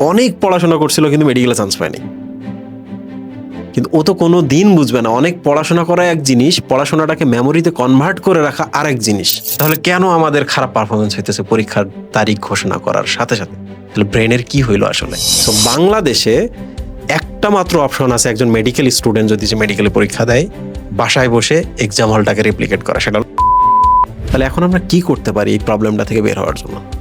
অনেক পড়াশোনা করছিল, কিন্তু মেডিকেলে চান্স পায়নি। কিন্তু ও তো কোনো দিন বুঝবে না, অনেক পড়াশোনা করা এক জিনিস, পড়াশোনাটাকে মেমোরিতে কনভার্ট করে রাখা আরেক জিনিস। তাহলে কেন আমাদের খারাপ পারফরমেন্স হইতেছে পরীক্ষার তারিখ ঘোষণা করার সাথে সাথে? তাহলে ব্রেনের কি হইল আসলে? তো বাংলাদেশে একটা মাত্র অপশন আছে, একজন মেডিকেল স্টুডেন্ট যদি যে মেডিকেলে পরীক্ষা দেয়, বাসায় বসে এক্সাম হলটাকে রেপ্লিকেট করা, সেটা হলো- তাহলে এখন আমরা কি করতে পারি এই প্রবলেমটা থেকে বের হওয়ার জন্য?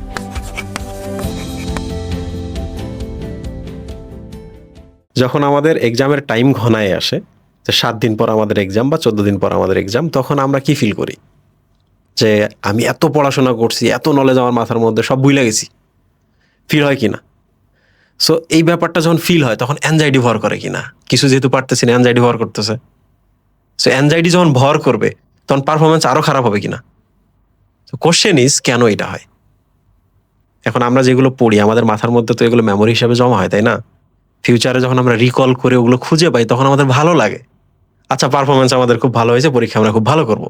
যখন আমাদের এক্সামের টাইম ঘনায় আসে, যে সাত দিন পর আমাদের এক্সাম বা চোদ্দ দিন পর আমাদের এক্সাম তখন আমরা কি ফিল করি? যে আমি এত পড়াশোনা করছি, এত নলেজ আমার মাথার মধ্যে, সব ভুলে গেছি। ফিল হয় কি না সো এই ব্যাপারটা যখন ফিল হয়, তখন অ্যাংজাইটি ভর করে কিনা? কিছু যেহেতু পারতেছি না অ্যাংজাইটি ভর করতেছে। সো অ্যাংজাইটি যখন ভর করবে, তখন পারফরমেন্স আরও খারাপ হবে কিনা? তো কোশ্চেন ইজ কেন এটা হয়? এখন আমরা যেগুলো পড়ি, আমাদের মাথার মধ্যে তো এগুলো মেমোরি হিসাবে জমা হয়, তাই না? ফিউচারে যখন আমরা রিকল করে ওগুলো খুঁজে পাই, তখন আমাদের ভালো লাগে। আচ্ছা পারফরমেন্স আমাদের খুব ভালো হয়েছে, পরীক্ষা আমরা খুব ভালো করব।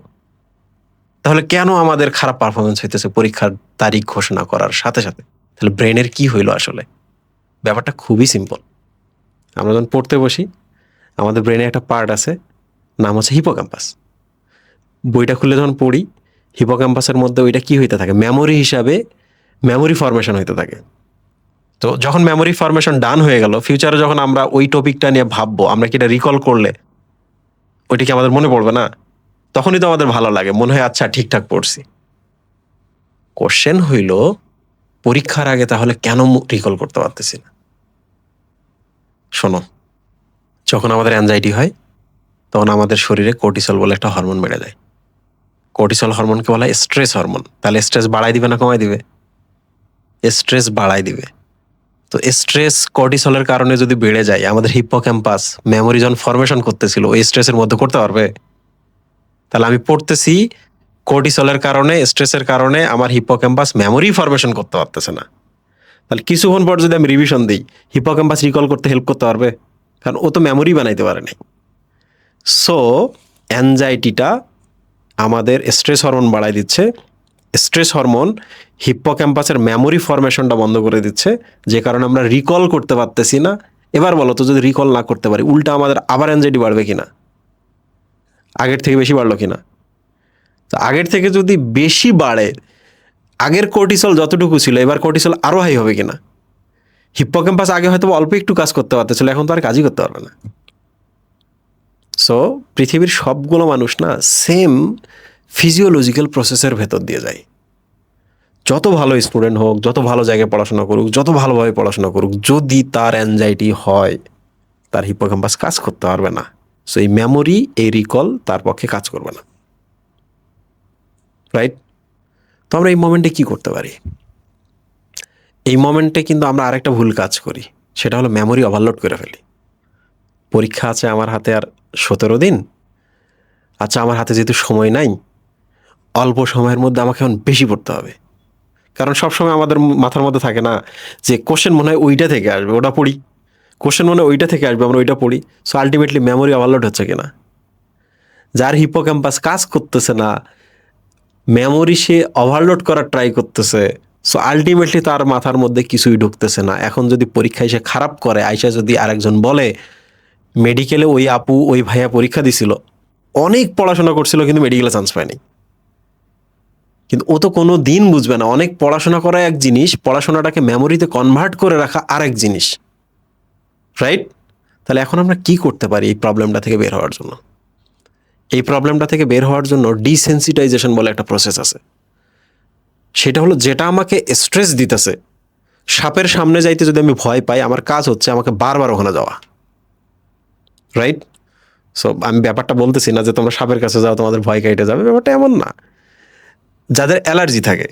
তাহলে কেন আমাদের খারাপ পারফরমেন্স হইতেছে পরীক্ষার তারিখ ঘোষণা করার সাথে সাথে? তাহলে ব্রেনের কি হইল আসলে? ব্যাপারটা খুবই সিম্পল আমরা যখন পড়তে বসি, আমাদের ব্রেনে একটা পার্ট আছে, নাম হচ্ছে হিপোক্যাম্পাস বইটা খুলে যখন পড়ি হিপোক্যাম্পাসের মধ্যে ওইটা কি হইতে থাকে? মেমোরি হিসাবে মেমোরি ফরমেশন হইতে থাকে। তো যখন মেমোরি ফরমেশন ডান হয়ে গেল ফিউচারে যখন আমরা ওই টপিকটা নিয়ে ভাববো, আমরা কি এটা রিকল করলে ওইটা কি আমাদের মনে পড়বে না? তখনই তো আমাদের ভালো লাগে, মনে হয় আচ্ছা ঠিকঠাক পড়ছি। কোশ্চেন হইল, পরীক্ষার আগে তাহলে কেন রিকল করতে পারতেছি না? শোনো, যখন আমাদের অ্যাংজাইটি হয়, তখন আমাদের শরীরে কোর্টিসল বলে একটা হরমোন বেড়ে যায়। কোর্টিসল হরমোনকে বলা স্ট্রেস হরমোন তাহলে স্ট্রেস বাড়াই দিবে না কমাই দিবে? স্ট্রেস বাড়াই দিবে। তো স্ট্রেস কর্টিসলের কারণে যদি বেড়ে যায়, আমাদের হিপোক্যাম্পাস মেমোরি যখন ফরমেশন করতেছিল, ওই স্ট্রেসের মধ্যে করতে পারবে? তাহলে আমি পড়তেছি কর্টিসলের কারণে স্ট্রেসের কারণে আমার হিপোক্যাম্পাস মেমোরি ফরমেশন করতে পারতেছে না। তাহলে কিছুক্ষণ পর যদি আমি রিভিশন দিই হিপোক্যাম্পাস রিকল করতে হেল্প করতে পারবে? কারণ ও তো মেমোরি বানাইতে পারে নাই। সো অ্যাংজাইটিটা আমাদের স্ট্রেস হরমোন বাড়াই দিচ্ছে। স্ট্রেস হরমোন হিপ্পোক্যাম্পাসের মেমোরি ফরমেশনটা বন্ধ করে দিচ্ছে, যে কারণে আমরা রিকল করতে পারতেছি না। এবার বলো তো, যদি রিকল না করতে পারি, উল্টা আমাদের আবার অ্যাংজাইটি বাড়বে কিনা? আগের থেকে বেশি বাড়লো কিনা? তো আগের থেকে যদি বেশি বাড়ে, আগের কোর্টিসল যতটুকু ছিল, এবার কোর্টিসল আরও হাই হবে কি কিনা? হিপ্পোক্যাম্পাস আগে হয়তো অল্প একটু কাজ করতে পারতেছিল, এখন তো আর কাজই করতে পারবে না। সো পৃথিবীর সবগুলো মানুষ না সেম ফিজিওলজিক্যাল প্রসেসের ভেতর দিয়ে যায়। যত ভালো স্টুডেন্ট হোক, যত ভালো জায়গায় পড়াশোনা করুক, যত ভালোভাবে পড়াশোনা করুক, যদি তার অ্যাংজাইটি হয়, তার হিপোক্যাম্পাস কাজ করতে পারবে না। সো এই মেমোরি এই রিকল তার পক্ষে কাজ করবে না। রাইট তো আমরা এই মোমেন্টে কি করতে পারি? এই মোমেন্টে কিন্তু আমরা আরেকটা ভুল কাজ করি। সেটা হলো মেমোরি ওভারলোড করে ফেলি। পরীক্ষা আছে আমার হাতে আর সতেরো দিন। আচ্ছা আমার হাতে যেহেতু সময় নাই অল্প সময়ের মধ্যে আমাকে এখন বেশি পড়তে হবে। কারণ সবসময় আমাদের মাথার মধ্যে থাকে না যে কোশ্চেন মনে হয় ওইটা থেকে আসবে, ওটা পড়ি। কোশ্চেন মনে হয় ওইটা থেকে আসবে, আমরা ওইটা পড়ি। সো আলটিমেটলি মেমোরি ওভারলোড হচ্ছে কিনা? যার হিপো ক্যাম্পাস কাজ করতেছে না মেমোরি সে ওভারলোড করার ট্রাই করতেছে। সো আলটিমেটলি তার মাথার মধ্যে কিছুই ঢুকতেছে না। এখন যদি পরীক্ষায় সে খারাপ করে আইসা যদি আরেকজন বলে মেডিকেলে ওই আপু, ওই ভাইয়া পরীক্ষা দিছিল। অনেক পড়াশোনা করছিল কিন্তু মেডিকেলে চান্স পায়নি। কিন্তু ও তো কোনো দিন বুঝবে না। অনেক পড়াশোনা করা এক জিনিস, পড়াশোনাটাকে মেমোরিতে কনভার্ট করে রাখা আরেক জিনিস। রাইট তাহলে এখন আমরা কি করতে পারি এই প্রবলেমটা থেকে বের হওয়ার জন্য? এই প্রবলেমটা থেকে বের হওয়ার জন্য ডিসেন্সিটাইজেশন বলে একটা প্রসেস আছে। সেটা হলো যেটা আমাকে স্ট্রেস দিতেছে। সাপের সামনে যাইতে যদি আমি ভয় পাই, আমার কাজ হচ্ছে আমাকে বারবার ওখানে যাওয়া। রাইট সো আমি ব্যাপারটা বলতেছি না যে তোমরা সাপের কাছে যাও, তোমাদের ভয় কেটে যাবে। ব্যাপারটা এমন না। যাদের অ্যালার্জি থাকে,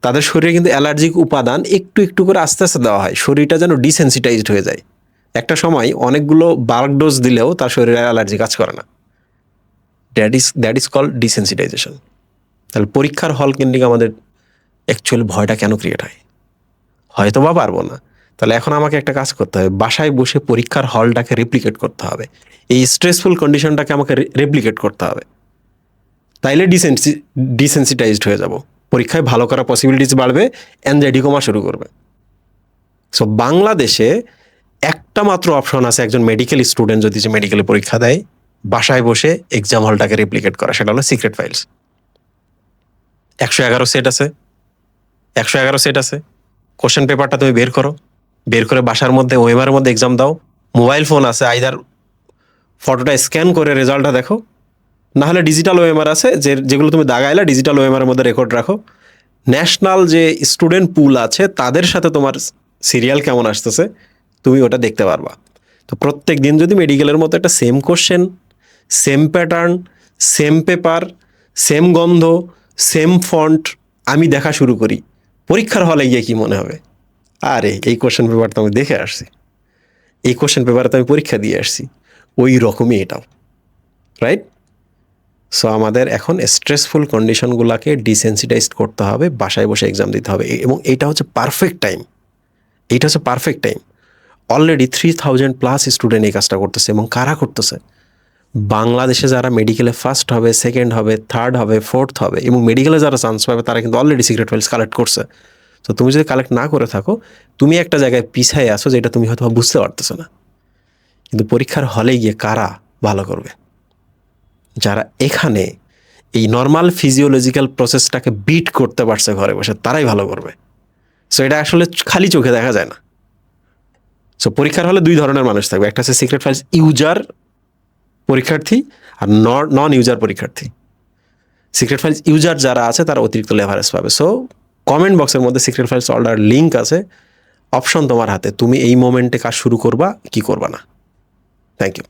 তাদের শরীরে কিন্তু অ্যালার্জিক উপাদান একটু একটু করে আস্তে আস্তে দেওয়া হয়, শরীরটা যেন ডিসেন্সিটাইজড হয়ে যায়। একটা সময় অনেকগুলো বার্ক ডোজ দিলেও তার শরীরে অ্যালার্জি কাজ করে না। That is that is call desensitization তাহলে পরীক্ষার হল কেন্দ্রিক আমাদের অ্যাকচুয়ালি ভয়টা কেন ক্রিয়েট হয়? হয়তো বা পারব না। তাহলে এখন আমাকে একটা কাজ করতে হবে, বাসায় বসে পরীক্ষার হলটাকে রেপ্লিকেট করতে হবে। এই স্ট্রেসফুল কন্ডিশনটাকে আমাকে রেপ্লিকেট করতে হবে। তাইলে ডিসেন্সি ডিসেন্সিটাইজড হয়ে যাব। পরীক্ষায় ভালো করার পসিবিলিটিস বাড়বে অ্যাংজাইটি কমা শুরু করবে। সো বাংলাদেশে একটা মাত্র অপশন আছে একজন মেডিকেল স্টুডেন্ট যদি যে মেডিকেলে পরীক্ষা দেয়, বাসায় বসে এক্সাম হলটাকে রেপ্লিকেট করা, সেটা হলো সিক্রেট ফাইলস একশো এগারো সেট আছে। একশো এগারো সেট আছে। কোশ্চেন পেপারটা তুমি বের করো। বের করে বাসার মধ্যে ওয়েমারের মধ্যে এক্সাম দাও। মোবাইল ফোন আছে আইদার ফটোটা স্ক্যান করে রেজাল্টটা দেখো। না হলে ডিজিটাল ওএমআর আছে, যে, যেগুলো তুমি দাগাইলা ডিজিটাল ওএমআর মধ্যে রেকর্ড রাখো। ন্যাশনাল যে স্টুডেন্ট পুল আছে, তাদের সাথে তোমার সিরিয়াল কেমন আসতেছে, তুমি ওটা দেখতে পারবা। তো প্রত্যেক দিন যদি মেডিকেলের মতো একটা same question same pattern same paper same গন্ধ সেম ফন্ট আমি দেখা শুরু করি, পরীক্ষার হলে গিয়ে কি মনে হবে? আরে, এই কোশ্চেন পেপার তো আমি দেখে আসছি। এই কোশ্চেন পেপারে তো আমি পরীক্ষা দিয়ে আসছি। ওই রকমই এটাও। রাইট সো আমাদের এখন স্ট্রেসফুল কন্ডিশনগুলোকে ডিসেন্সিটাইজ করতে হবে, বাসায় বসে এক্সাম দিতে হবে। এবং এইটা হচ্ছে পারফেক্ট টাইম এইটা হচ্ছে perfect time already three thousand plus student এই কাজটা করতেছে এবং কারা করতেছে? বাংলাদেশে যারা মেডিকেলে ফার্স্ট হবে সেকেন্ড হবে থার্ড হবে ফোর্থ হবে, এবং মেডিকেলে যারা চান্স পাবে, তারা কিন্তু অলরেডি সিক্রেট ফাইলস কালেক্ট করছে। তো তুমি যদি কালেক্ট না করে থাকো, তুমি একটা জায়গায় পিছায় আসো যেটা তুমি হয়তো বুঝতে পারতেছো না। কিন্তু পরীক্ষার হলে গিয়ে কারা ভালো করবে? যারা এখানে এই নর্মাল ফিজিওলজিক্যাল প্রসেসটাকে বিট করতে পারছে ঘরে বসে, তারাই ভালো করবে। সো এটা আসলে খালি চোখে দেখা যায় না। সো পরীক্ষার হলে দুই ধরনের মানুষ থাকবে। একটা হচ্ছে সিক্রেট ফাইলস ইউজার পরীক্ষার্থী আর নন ইউজার পরীক্ষার্থী। সিক্রেট ফাইলস ইউজার যারা আছে, তারা অতিরিক্ত লেভারেজ পাবে। সো কমেন্ট বক্সের মধ্যে সিক্রেট ফাইলস অর্ডার লিঙ্ক আছে। অপশন তোমার হাতে। তুমি এই মোমেন্টে কাজ শুরু করবা, কি করবা না। Thank you